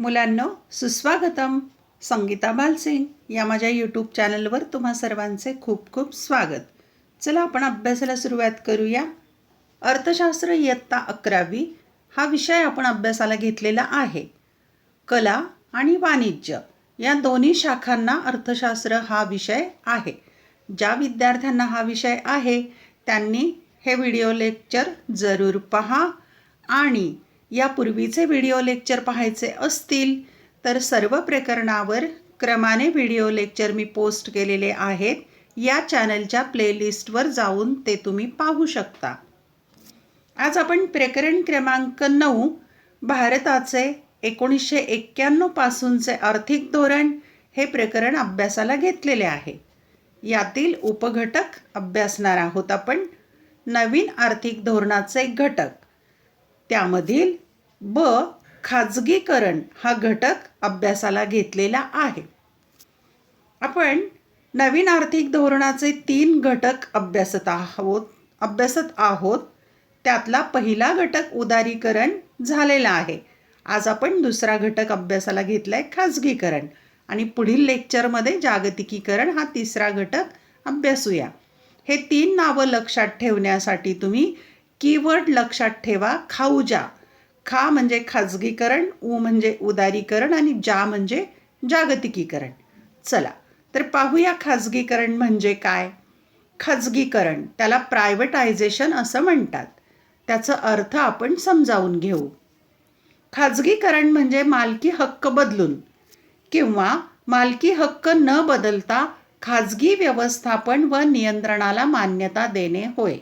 मुलांनो सुस्वागतम. संगीता बालसिंग या माझ्या यूट्यूब चॅनलवर तुम्हा सर्वांचे खूप खूप स्वागत. चला आपण अभ्यासाला सुरुवात करूया. अर्थशास्त्र इयत्ता अकरावी हा विषय आपण अभ्यासाला घेतलेला आहे. कला आणि वाणिज्य या दोन्ही शाखांना अर्थशास्त्र हा विषय आहे. ज्या विद्यार्थ्यांना हा विषय आहे त्यांनी हे व्हिडिओ लेक्चर जरूर पहा आणि यापूर्वीचे व्हिडिओ लेक्चर पाहायचे असतील तर सर्व प्रकरणावर क्रमाने व्हिडिओ लेक्चर मी पोस्ट केलेले आहेत. या चॅनलच्या प्लेलिस्टवर जाऊन ते तुम्ही पाहू शकता. आज आपण प्रकरण क्रमांक नऊ भारताचे एकोणीसशे एक्क्याण्णवपासूनचे आर्थिक धोरण हे प्रकरण अभ्यासाला घेतलेले आहे. यातील उपघटक अभ्यासणार आहोत आपण. नवीन आर्थिक धोरणाचे घटक. त्यामधील ब खाजगीकरण हा घटक अभ्यासाला घेतलेला आहे. आपण नवीन आर्थिक धोरणाचे तीन घटक अभ्यासत आहोत अभ्यासत आहोत. त्यातला पहिला घटक उदारीकरण झालेला आहे. आज आपण दुसरा घटक अभ्यासाला घेतला आहे खाजगीकरण. आणि पुढील लेक्चरमध्ये जागतिकीकरण हा तिसरा घटक अभ्यासूया. हे तीन नावं लक्षात ठेवण्यासाठी तुम्ही कीवर्ड लक्षात ठेवा खाऊजा खा म्हणजे खाजगीकरण उ म्हणजे उदारीकरण आणि जा म्हणजे जागतिकीकरण. चला तर पाहूया खाजगीकरण म्हणजे काय? खाजगीकरण त्याला प्रायव्हेटायझेशन असं म्हणतात. त्याचा अर्थ आपण समजावून घेऊ. खाजगीकरण म्हणजे मालकी हक्क बदलून किंवा मालकी हक्क न बदलता खाजगी व्यवस्थापन व नियंत्रणाला मान्यता देणे होय.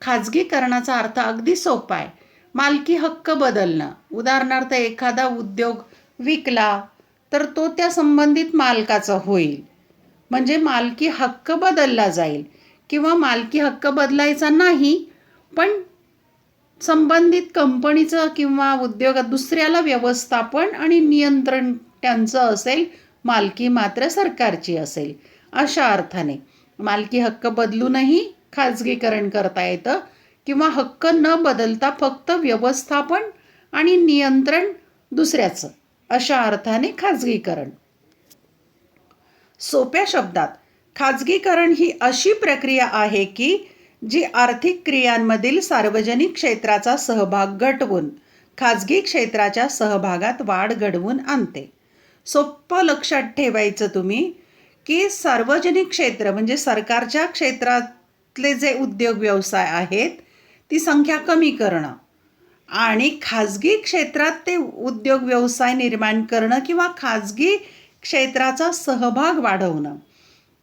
खाजगीकरणाचा अर्थ अगदी सोपा आहे. मालकी हक्क बदलणं. उदाहरणार्थ एखादा उद्योग विकला तर तो त्या संबंधित मालकाचा होईल. म्हणजे मालकी हक्क बदलला जाईल. किंवा मालकी हक्क बदलायचा नाही पण संबंधित कंपनीचं किंवा उद्योग दुसऱ्याला व्यवस्थापन आणि नियंत्रण त्यांचं असेल मालकी मात्र सरकारची असेल. अशा अर्थाने मालकी हक्क बदलूनही खाजगीकरण करता येतं. किंवा हक्क न बदलता फक्त व्यवस्थापन आणि नियंत्रण दुसऱ्याचं अशा अर्थाने खाजगीकरण. सोप्या शब्दात खाजगीकरण ही अशी प्रक्रिया आहे की जी आर्थिक क्रियांमधील सार्वजनिक क्षेत्राचा सहभाग घटवून खाजगी क्षेत्राच्या सहभागात वाढ घडवून आणते. सोपं लक्षात ठेवायचं तुम्ही की सार्वजनिक क्षेत्र म्हणजे सरकारच्या क्षेत्रातले जे उद्योग व्यवसाय आहेत ती संख्या कमी करणं. आणि खाजगी क्षेत्रात ते उद्योग व्यवसाय निर्माण करणं किंवा खाजगी क्षेत्राचा सहभाग वाढवणं.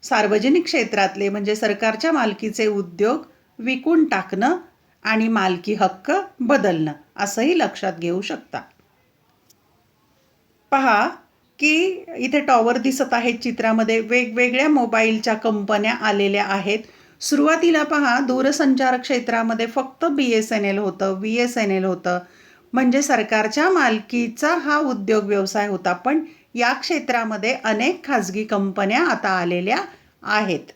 सार्वजनिक क्षेत्रातले म्हणजे सरकारच्या मालकीचे उद्योग विकून टाकणं आणि मालकी हक्क बदलणं असंही लक्षात घेऊ शकता. पहा की इथे टॉवर दिसत आहेत चित्रामध्ये. वेगवेगळ्या मोबाईलच्या कंपन्या आलेल्या आहेत. सुरुवातीला पहा दूरसंचार क्षेत्रामध्ये फक्त बी एस एन एल होतं व्ही एस एन एल होतं. म्हणजे सरकारच्या मालकीचा हा उद्योग व्यवसाय होता पण या क्षेत्रामध्ये अनेक खाजगी कंपन्या आता आलेल्या आहेत.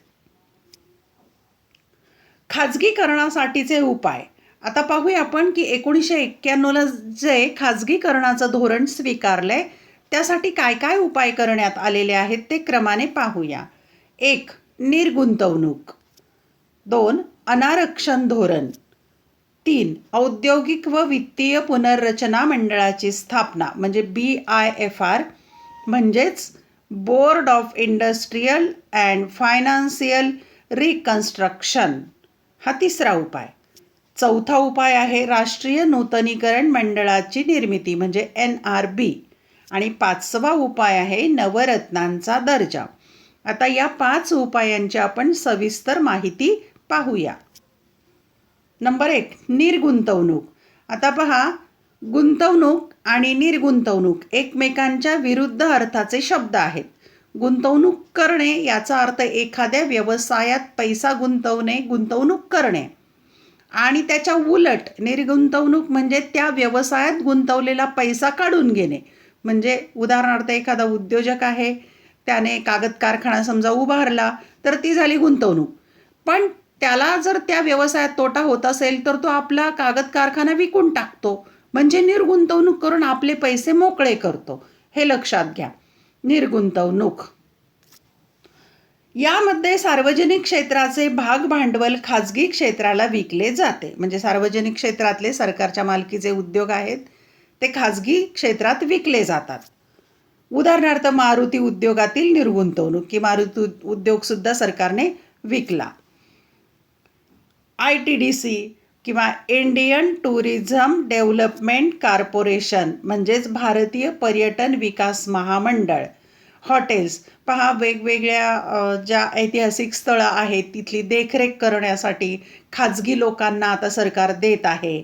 खाजगीकरणासाठीचे उपाय. आता पाहूया आपण की एकोणीसशे एक्क्याण्णवला जे खाजगीकरणाचं धोरण स्वीकारलंय त्यासाठी काय काय उपाय करण्यात आलेले आहेत ते क्रमाने पाहूया. एक निर्गुंतवणूक. दोन अनारक्षण धोरण. तीन औद्योगिक व वित्तीय पुनर्रचना मंडळाची स्थापना म्हणजे बी आय एफ आर म्हणजेच board of industrial and financial reconstruction हा तिसरा उपाय. चौथा उपाय आहे राष्ट्रीय नूतनीकरण मंडळाची निर्मिती म्हणजे एन आर बी आणि पाचवा उपाय आहे नवरत्नांचा दर्जा. आता या पाच उपायांची आपण सविस्तर माहिती पाहूया. नंबर एक निर्गुंतवणूक. आता पहा गुंतवणूक आणि निर्गुंतवणूक एकमेकांच्या विरुद्ध अर्थाचे शब्द आहेत. गुंतवणूक करणे याचा अर्थ एखाद्या व्यवसायात पैसा गुंतवणे गुंतवणूक करणे. आणि त्याच्या उलट निर्गुंतवणूक म्हणजे त्या व्यवसायात गुंतवलेला पैसा काढून घेणे. म्हणजे उदाहरणार्थ एखादा उद्योजक आहे त्याने कागद कारखाना समजा उभारला तर ती झाली गुंतवणूक. पण त्याला जर त्या व्यवसायात तोटा होत असेल तर तो आपला कागद कारखाना विकून टाकतो. म्हणजे निर्गुंतवणूक करून आपले पैसे मोकळे करतो. हे लक्षात घ्या. निर्गुंतवणूक. यामध्ये सार्वजनिक क्षेत्राचे भाग भांडवल खाजगी क्षेत्राला विकले जाते. म्हणजे सार्वजनिक क्षेत्रातले सरकारच्या मालकीचे उद्योग आहेत ते खाजगी क्षेत्रात विकले जातात. उदाहरणार्थ मारुती उद्योगातील निर्गुंतवणूक की मारुती उद्योगसुद्धा सरकारने विकला. आय टी डी सी किंवा इंडियन टुरिझम डेव्हलपमेंट कॉर्पोरेशन म्हणजेच भारतीय पर्यटन विकास महामंडळ. हॉटेल्स पहा वेगवेगळ्या ज्या ऐतिहासिक स्थळं आहेत तिथली देखरेख करण्यासाठी खाजगी लोकांना आता सरकार देत आहे.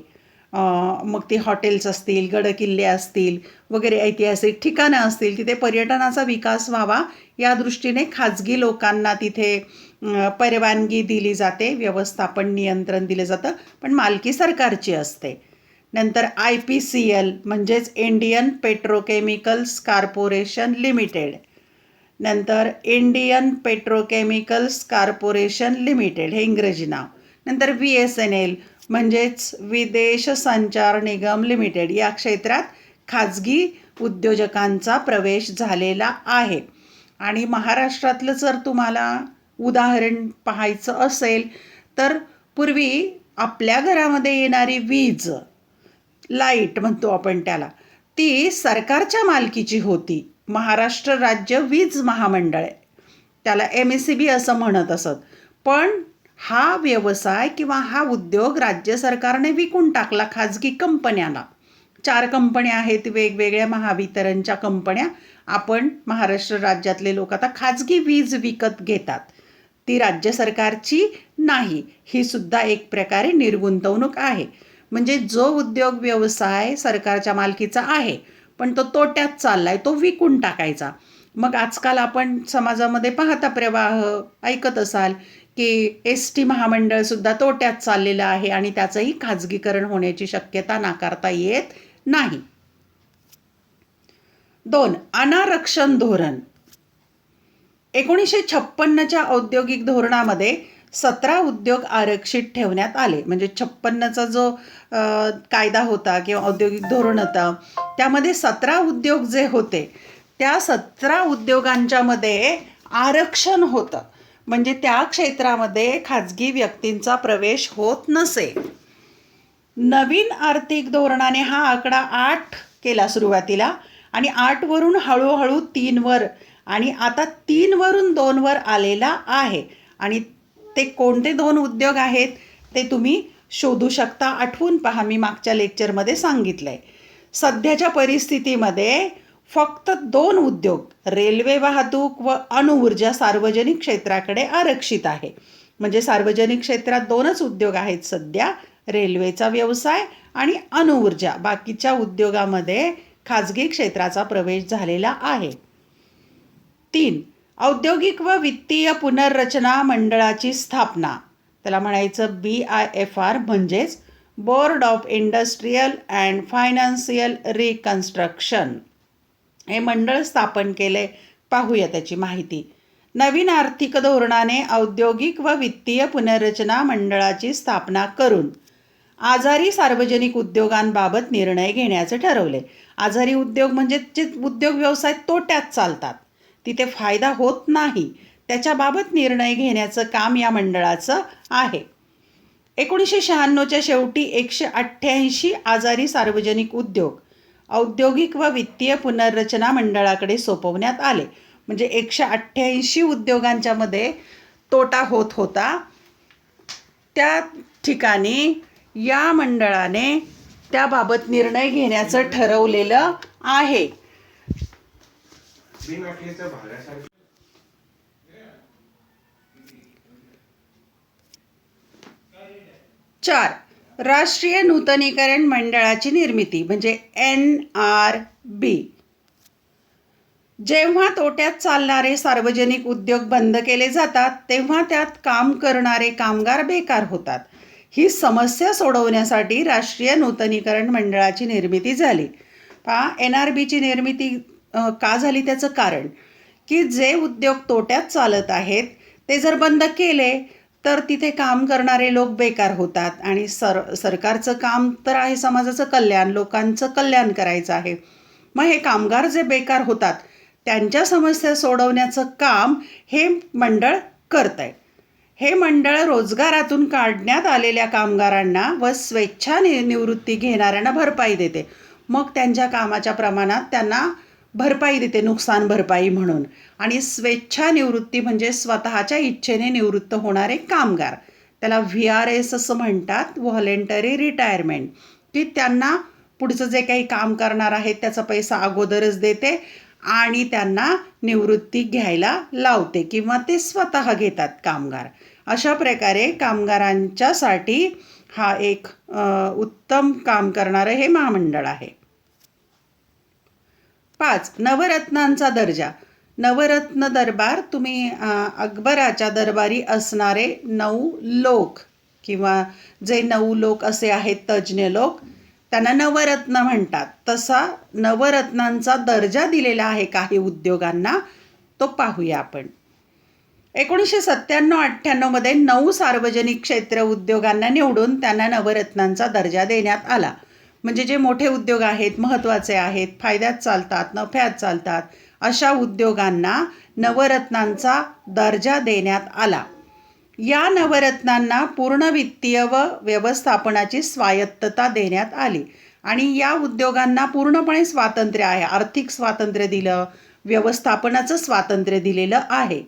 मग ती हॉटेल्स असतील गडकिल्ले असतील वगैरे ऐतिहासिक ठिकाणं असतील तिथे पर्यटनाचा विकास व्हावा या दृष्टीने खाजगी लोकांना तिथे परवानगी दिली जाते व्यवस्थापन नियंत्रण दिलं जातं पण मालकी सरकारची असते. नंतर आय पी सी एल म्हणजेच इंडियन पेट्रोकेमिकल्स कॉर्पोरेशन लिमिटेड. नंतर इंडियन पेट्रोकेमिकल्स कॉर्पोरेशन लिमिटेड हे इंग्रजी नाव. नंतर व्ही एस एन एल म्हणजेच विदेश संचार निगम लिमिटेड या क्षेत्रात खाजगी उद्योजकांचा प्रवेश झालेला आहे. आणि महाराष्ट्रातलं जर तुम्हाला उदाहरण पाहायचं असेल तर पूर्वी आपल्या घरामध्ये येणारी वीज लाइट म्हणतो आपण त्याला ती सरकारच्या मालकीची होती. महाराष्ट्र राज्य वीज महामंडळ आहे. त्याला एम एस सी बी असं म्हणत असत. पण हा व्यवसाय किंवा हा उद्योग राज्य सरकारने विकून टाकला खाजगी कंपन्याला चार कंपन्या आहेत वेगवेगळ्या महावितरणच्या कंपन्या. आपण महाराष्ट्र राज्यातले लोक आता खाजगी वीज विकत घेतात. ती राज्य सरकारची नाही. ही सुद्धा एक प्रकारे निर्गुंतवणूक आहे. म्हणजे जो उद्योग व्यवसाय सरकारच्या मालकीचा आहे पण तो तोट्यात चाललाय तो विकून टाकायचा. मग आजकाल आपण समाजामध्ये पाहता प्रवाह ऐकत असाल की एस टी महामंडळसुद्धा तोट्यात चाललेलं आहे आणि त्याचंही खाजगीकरण होण्याची शक्यता नाकारता येत नाही. दोन अनारक्षण धोरण. एकोणीसशे छप्पन्नच्या औद्योगिक धोरणामध्ये सतरा उद्योग आरक्षित ठेवण्यात आले. म्हणजे छप्पन्नचा जो कायदा होता किंवा औद्योगिक धोरण होतं त्यामध्ये सतरा उद्योग जे होते त्या सतरा उद्योगांच्यामध्ये आरक्षण होतं. म्हणजे त्या क्षेत्रामध्ये खाजगी व्यक्तींचा प्रवेश होत नसे. नवीन आर्थिक धोरणाने हा आकडा आठ केला सुरुवातीला आणि आठवरून हळूहळू तीनवर आणि आता तीनवरून दोनवर आलेला आहे. आणि ते कोणते दोन उद्योग आहेत ते तुम्ही शोधू शकता आठवून पहा मी मागच्या लेक्चरमध्ये सांगितलं आहे सध्याच्या परिस्थितीमध्ये फक्त दोन उद्योग रेल्वे वाहतूक व अणुऊर्जा सार्वजनिक क्षेत्राकडे आरक्षित आहे. म्हणजे सार्वजनिक क्षेत्रात दोनच उद्योग आहेत सध्या रेल्वेचा व्यवसाय आणि अणुऊर्जा बाकीच्या उद्योगामध्ये खाजगी क्षेत्राचा प्रवेश झालेला आहे. तीन. औद्योगिक व वित्तीय पुनर्रचना मंडळाची स्थापना. त्याला म्हणायचं बी आय एफ आर म्हणजेच board of industrial and financial reconstruction हे मंडळ स्थापन केले. पाहूया त्याची माहिती. नवीन आर्थिक धोरणाने औद्योगिक व वित्तीय पुनर्रचना मंडळाची स्थापना करून आजारी सार्वजनिक उद्योगांबाबत निर्णय घेण्याचे ठरवले. आजारी उद्योग म्हणजे जे उद्योग व्यवसाय तोट्यात चालतात. तिथे फायदा होत नाही. त्याच्याबाबत निर्णय घेण्याचं काम या मंडळाचं आहे. एकोणीसशे शहाण्णवच्या शेवटी एकशे अठ्ठ्याऐंशी आजारी सार्वजनिक उद्योग औद्योगिक व वित्तीय पुनर्रचना मंडळाकडे सोपवण्यात आले. म्हणजे एकशे अठ्ठ्याऐंशी उद्योगांच्यामध्ये तोटा होत होता. त्या ठिकाणी या मंडळाने त्याबाबत निर्णय घेण्याचं ठरवलेलं आहे. चार. राष्ट्रीय नूतनीकरण मंडळाची निर्मिती म्हणजे एन आर बी. जेव्हा तोट्यात चालणारे सार्वजनिक उद्योग बंद केले जातात तेव्हा त्यात काम करणारे कामगार बेकार होतात. ही समस्या सोडवण्यासाठी राष्ट्रीय नूतनीकरण मंडळाची निर्मिती झाली. पहा एन आर बीची निर्मिती का झाली त्याचं कारण? की जे उद्योग तोट्यात चालत आहेत ते जर बंद केले तर तिथे काम करणारे लोक बेकार होतात आणि सर सरकारचं काम तर आहे समाजाचं कल्याण लोकांचं कल्याण करायचं आहे. मग हे कामगार जे बेकार होतात त्यांच्या समस्या सोडवण्याचं काम हे मंडळ करत आहे हे मंडळ रोजगारातून काढण्यात आलेल्या कामगारांना व स्वेच्छा नि निवृत्ती घेणाऱ्यांना भरपाई देते. मग त्यांच्या कामाच्या प्रमाणात त्यांना भरपाई देते नुकसान भरपाई म्हणून. आणि स्वेच्छा निवृत्ती म्हणजे स्वतःच्या इच्छेने निवृत्त होणारे कामगार. त्याला व्ही आर एस असं म्हणतात व्हॉलेंटरी रिटायरमेंट. की त्यांना पुढचं जे काही काम करणार आहेत त्याचा पैसा अगोदरच देते आणि त्यांना निवृत्ती घ्यायला लावते किंवा ते स्वतः घेतात कामगार. अशा प्रकारे कामगारांच्यासाठी हा एक उत्तम काम करणारं हे महामंडळ आहे. पाच. नवरत्नांचा दर्जा. नवरत्न दरबार तुम्ही अकबराच्या दरबारी असणारे नऊ लोक किंवा जे नऊ लोक असे आहेत तज्ज्ञ लोक त्यांना नवरत्न म्हणतात. तसा नवरत्नांचा दर्जा दिलेला आहे काही उद्योगांना. तो पाहूया आपण. एकोणीसशे सत्त्याण्णव अठ्ठ्याण्णवमध्ये नऊ सार्वजनिक क्षेत्र उद्योगांना निवडून त्यांना नवरत्नांचा दर्जा देण्यात आला. म्हणजे जे मोठे उद्योग आहेत महत्त्वाचे आहेत फायद्यात चालतात नफ्यात चालतात अशा उद्योगांना नवरत्नांचा दर्जा देण्यात आला. या नवरत्नांना पूर्ण वित्तीय व व्यवस्थापनाची स्वायत्तता देण्यात आली आणि या उद्योगांना पूर्णपणे स्वातंत्र्य आहे आर्थिक स्वातंत्र्य दिलं व्यवस्थापनाचं स्वातंत्र्य दिलेलं आहे.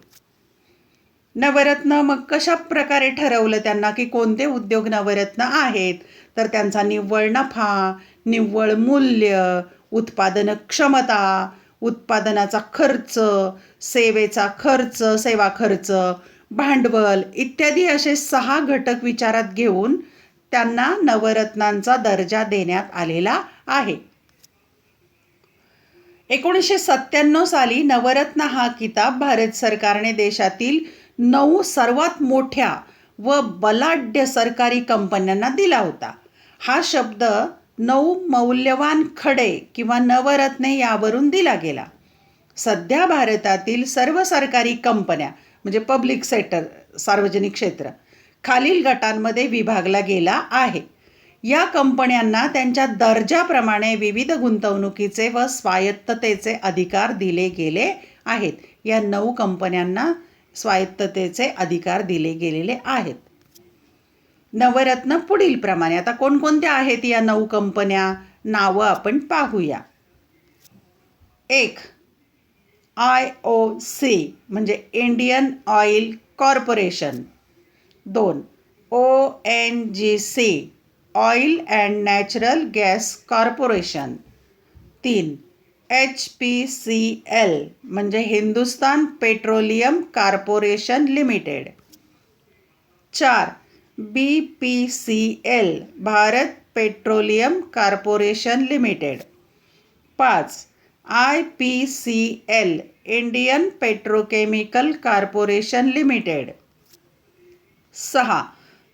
नवरत्न मग कशा प्रकारे ठरवलं त्यांना की कोणते उद्योग नवरत्न आहेत? तर त्यांचा निव्वळ नफा निव्वळ मूल्य उत्पादन क्षमता उत्पादनाचा खर्च सेवेचा खर्च सेवा खर्च भांडवल इत्यादी असे सहा घटक विचारात घेऊन त्यांना नवरत्नांचा दर्जा देण्यात आलेला आहे. एकोणीसशे सत्त्याण्णव साली नवरत्न हा किताब भारत सरकारने देशातील नऊ सर्वात मोठ्या व बलाढ्य सरकारी कंपन्यांना दिला होता. हा शब्द नऊ मौल्यवान खडे किंवा नवरत्ने यावरून दिला गेला. सध्या भारतातील सर्व सरकारी कंपन्या म्हणजे पब्लिक सेक्टर सार्वजनिक क्षेत्र खालील गटांमध्ये विभागला गेला आहे. या कंपन्यांना त्यांच्या दर्जाप्रमाणे विविध गुंतवणुकीचे व स्वायत्ततेचे अधिकार दिले गेले आहेत. या नऊ कंपन्यांना स्वायत्ततेचे अधिकार दिले गेलेले आहेत. नवरत्न पुढील प्रमाणे आता कोणकोणत्या आहेत या नऊ कंपन्या? नावं आपण पाहूया. एक आय ओ सी म्हणजे इंडियन ऑइल कॉर्पोरेशन. दोन O N G C oil and natural gas corporation. तीन एच पी सी एल म्हणजे हिंदुस्तान पेट्रोलियम कॉर्पोरेशन लिमिटेड. चार B P C L Bharat petroleum corporation limited. पाच I P C L Indian petrochemical corporation limited. सहा,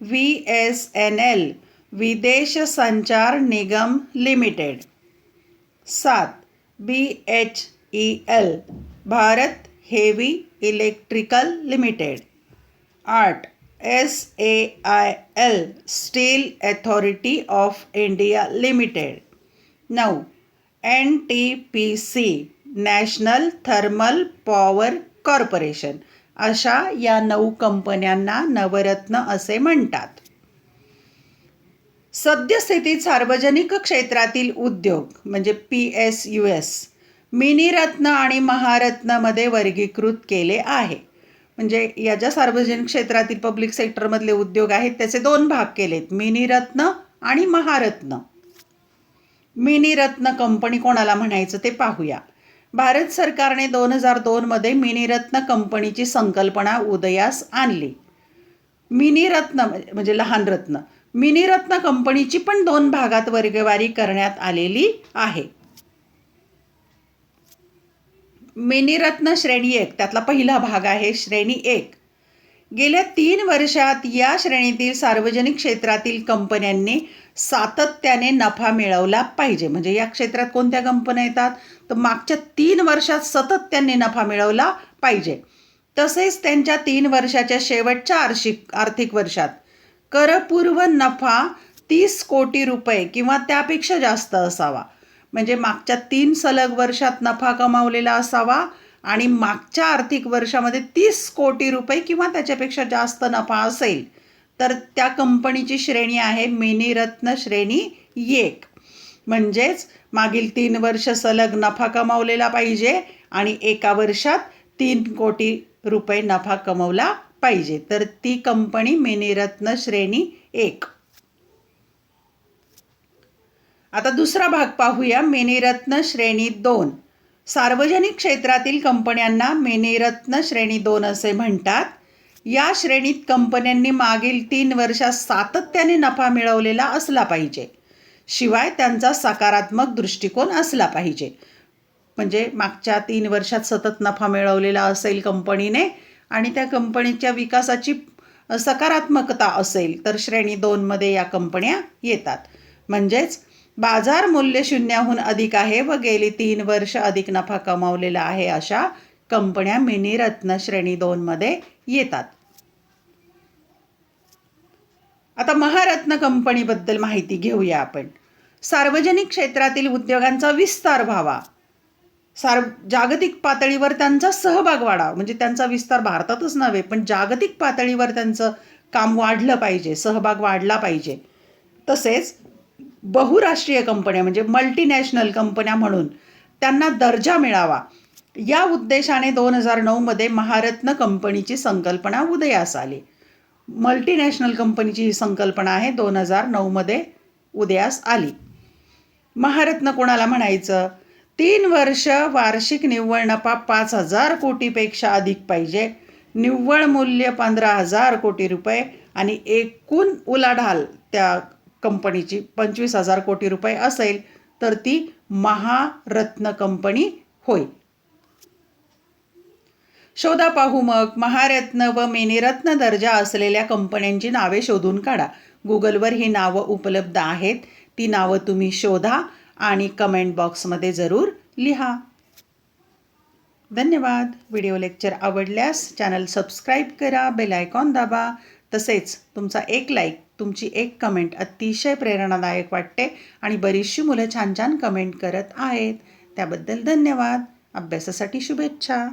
V S N L, Videsh Sanchar Nigam limited. सात B H E L Bharat heavy electrical limited आठ S A I L steel authority of India limited नऊ N T P C national thermal power corporation अशा या नऊ कंपन्यांना नवरत्न असे म्हणतात. सद्यस्थितीत सार्वजनिक क्षेत्रातील उद्योग म्हणजे P S U S Miniratna आणि महारत्नमध्ये वर्गीकृत केले आहे. म्हणजे या ज्या सार्वजनिक क्षेत्रातील पब्लिक सेक्टरमधले उद्योग आहेत त्याचे दोन भाग केलेत मिनीरत्न आणि महारत्न. मिनीरत्न कंपनी कोणाला म्हणायचं ते पाहूया. भारत सरकारने दोन हजार दोनमध्ये मिनीरत्न कंपनीची संकल्पना उदयास आणली. मिनीरत्न म्हणजे लहान रत्न. मिनीरत्न कंपनीची पण दोन भागात वर्गवारी करण्यात आलेली आहे. मिनीरत्न श्रेणी एक त्यातला पहिला भाग आहे श्रेणी एक. गेल्या तीन वर्षात या श्रेणीतील सार्वजनिक क्षेत्रातील कंपन्यांनी सातत्याने नफा मिळवला पाहिजे. म्हणजे या क्षेत्रात कोणत्या कंपन्या येतात? तर मागच्या तीन वर्षात सतत त्यांनी नफा मिळवला पाहिजे. तसेच त्यांच्या तीन वर्षाच्या शेवटच्या आर्शिक आर्थिक वर्षात करपूर्व नफा तीस कोटी रुपये किंवा त्यापेक्षा जास्त असावा. म्हणजे मागच्या तीन सलग वर्षात नफा कमावलेला असावा आणि मागच्या आर्थिक वर्षामध्ये तीस कोटी रुपये किंवा त्याच्यापेक्षा जास्त नफा असेल तर त्या कंपनीची श्रेणी आहे मिनीरत्न श्रेणी एक. म्हणजेच मागील तीन वर्ष सलग नफा कमावलेला पाहिजे आणि एका वर्षात तीन कोटी रुपये नफा कमवला पाहिजे. तर ती कंपनी मिनिरत्न श्रेणी एक. आता दुसरा भाग पाहूया. मिनिरत्न श्रेणी दोन. सार्वजनिक क्षेत्रातील कंपन्यांना मिनिरत्न श्रेणी दोन असे म्हणतात. या श्रेणीत कंपन्यांनी मागील तीन वर्षात सातत्याने नफा मिळवलेला असला पाहिजे. शिवाय त्यांचा सकारात्मक दृष्टिकोन असला पाहिजे. म्हणजे मागच्या तीन वर्षात सतत नफा मिळवलेला असेल कंपनीने आणि त्या कंपनीच्या विकासाची सकारात्मकता असेल तर श्रेणी दोनमध्ये या कंपन्या येतात. म्हणजेच बाजार मूल्य शून्याहून अधिक आहे व गेली तीन वर्ष अधिक नफा कमावलेला आहे अशा कंपन्या मिनी रत्न श्रेणी दोनमध्ये येतात. आता महारत्न कंपनीबद्दल माहिती घेऊया आपण. सार्वजनिक क्षेत्रातील उद्योगांचा विस्तार व्हावा. सार जागतिक पातळीवर त्यांचा सहभाग वाढावा. म्हणजे त्यांचा विस्तार भारतातच नव्हे पण जागतिक पातळीवर त्यांचं काम वाढलं पाहिजे सहभाग वाढला पाहिजे. तसेच बहुराष्ट्रीय कंपन्या म्हणजे मल्टीनॅशनल कंपन्या म्हणून त्यांना दर्जा मिळावा. या उद्देशाने दोन हजार नऊमध्ये महारत्न कंपनीची संकल्पना उदयास आली. मल्टीनॅशनल कंपनीची ही संकल्पना आहे दोन हजार नऊमध्ये उदयास आली. महारत्न कोणाला म्हणायचं? तीन वर्ष वार्षिक निव्वळ नफा पाच हजार कोटीपेक्षा अधिक पाहिजे. निव्वळ मूल्य पंधरा हजार कोटी रुपये आणि एकूण उलाढाल त्या कंपनीची पंचवीस हजार कोटी रुपये असेल तर ती महारत्न कंपनी होय. शोधा पाहू मग. महारत्न व मिनिरत्न दर्जा असलेल्या कंपन्यांची नावे शोधून काढा. गुगलवर ही नावं उपलब्ध आहेत. ती नावं तुम्ही शोधा. आणि कमेंट बॉक्समध्ये जरूर लिहा. धन्यवाद. व्हिडिओ लेक्चर आवडल्यास चॅनल सबस्क्राईब करा बेल आयकॉन दाबा. तसेच तुमचा एक लाईक तुमची एक कमेंट अतिशय प्रेरणादायक वाटते आणि बरीचशी मुलं छान छान कमेंट करत आहेत. त्याबद्दल धन्यवाद. अभ्यासासाठी शुभेच्छा.